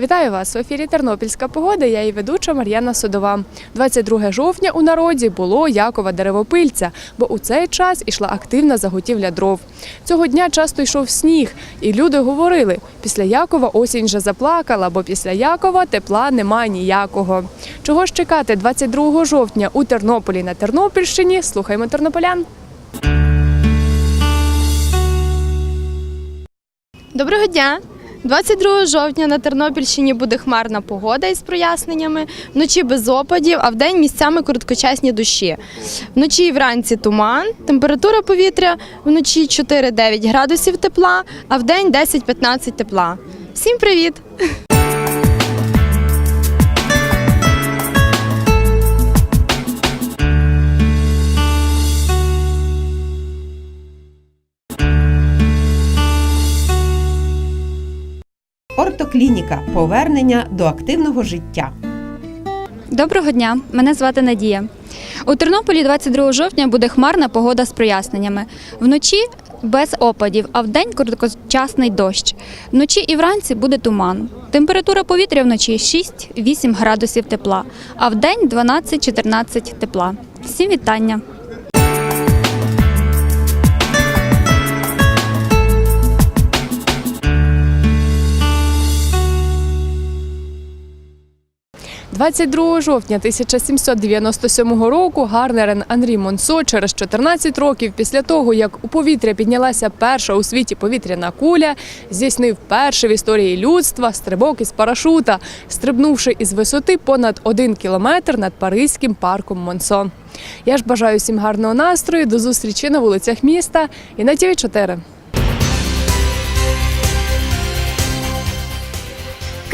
Вітаю вас в ефірі Тернопільська погода. Я її ведуча Мар'яна Судова. 22 жовтня у народі було Якова деревопильця, бо у цей час ішла активна заготівля дров. Цього дня часто йшов сніг, і люди говорили: після Якова осінь вже заплакала, бо після Якова тепла нема ніякого. Чого ж чекати 22 жовтня у Тернополі на Тернопільщині? Слухаймо тернополян. Доброго дня! 22 жовтня на Тернопільщині буде хмарна погода із проясненнями. Вночі без опадів, а вдень місцями короткочасні дощі. Вночі і вранці туман, температура повітря вночі 4-9 градусів тепла, а вдень 10-15 тепла. Всім привіт! Ортоклініка повернення до активного життя. Доброго дня, мене звати Надія. У Тернополі 22 жовтня буде хмарна погода з проясненнями. Вночі без опадів, а вдень короткочасний дощ. Вночі і вранці буде туман. Температура повітря вночі 6-8 градусів тепла, а вдень 12-14 тепла. Всім вітання! – 22 жовтня 1797 року Гарнерен Анрі Монсо через 14 років після того, як у повітря піднялася перша у світі повітряна куля, здійснив перший в історії людства стрибок із парашута, стрибнувши із висоти понад один кілометр над Паризьким парком Монсо. Я ж бажаю всім гарного настрою, до зустрічі на вулицях міста і на ТВ 4